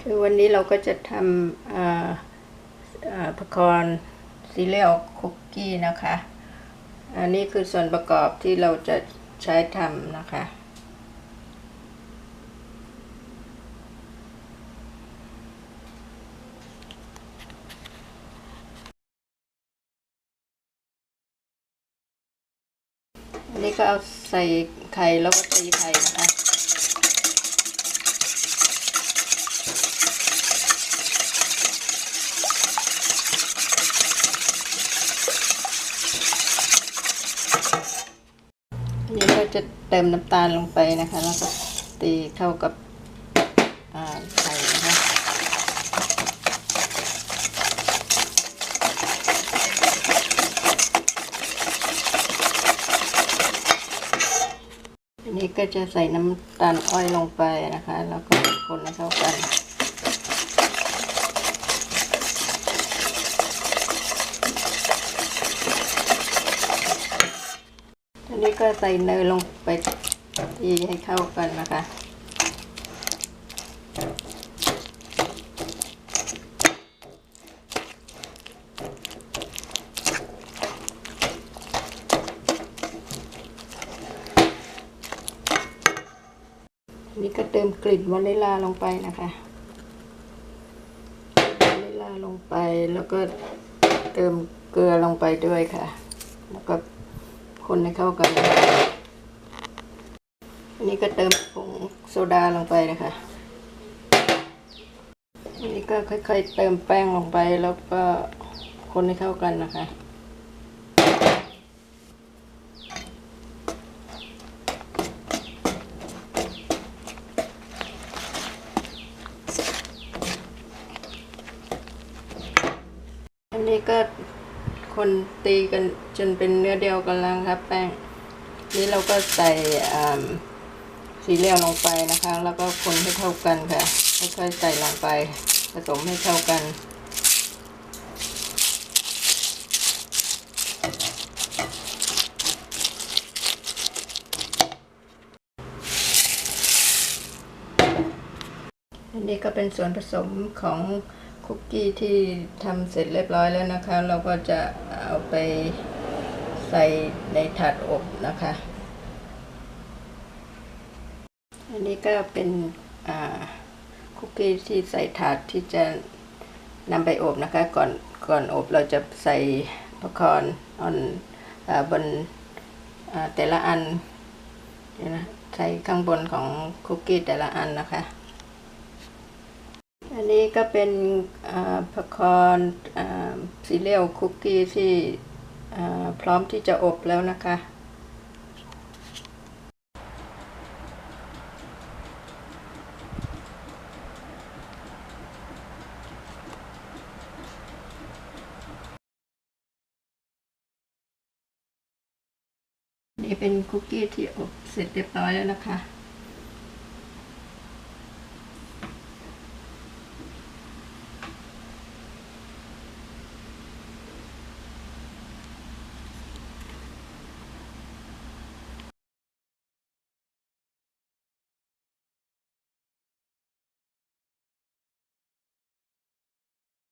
คือวันนี้เราก็จะทำอ่าอ่าพคอนซีเรียลคุกกี้นะคะ อันนี้คือส่วนประกอบที่เราจะใช้ทำนะคะ อันนี้ก็เอาใส่ไข่แล้วก็ตีไข่นะคะ อันนี้ก็จะเติมน้ำตาลลงไปนะคะ แล้วก็ตีเข้ากับไข่นะคะอันนี้ก็จะใส่น้ำตาลอ้อยลงไปนะคะ แล้วก็คนให้เข้ากัน อันนี้ก็ใส่เนยลงไปตีให้เข้ากันนะคะอันนี้ก็เติมกลิ่นวานิลาลงไปนะคะวานิลาลงไปแล้วก็เติมเกลือลงไปด้วยค่ะ แล้วก็ คนให้เข้ากันอันนี้ก็เติมผงโซดาลงไปนะคะอันนี้ก็ค่อยๆเติมแป้งลงไปแล้วก็คนให้เข้ากันนะคะอันนี้ก็ คนตีกันจนเป็นเนื้อเดียวกันแล้วครับ แป้ง นี่เราก็ใส่สีเหลวลงไปนะคะ แล้วก็คนให้เข้ากันค่ะค่อยๆใส่ลงไปผสมให้เข้ากันอันนี้ก็เป็นส่วนผสมของ คุกกี้ที่ทำเสร็จเรียบร้อยแล้วนะคะ เราก็จะเอาไปใส่ในถาดอบนะคะ อันนี้ก็เป็นคุกกี้ที่ใส่ถาดที่จะนำไปอบนะคะ ก่อนก่อนอบเราจะใส่พอคอนออนอบนแต่ละอันนะใส่ข้างบนของคุกกี้แต่ละอันนะคะ อันนี้ก็เป็นพคอนซีเรียลคุกกี้ที่พร้อมที่จะอบแล้วนะคะนี่เป็นคุกกี้ที่อบเสร็จเรียบร้อยแล้วนะคะ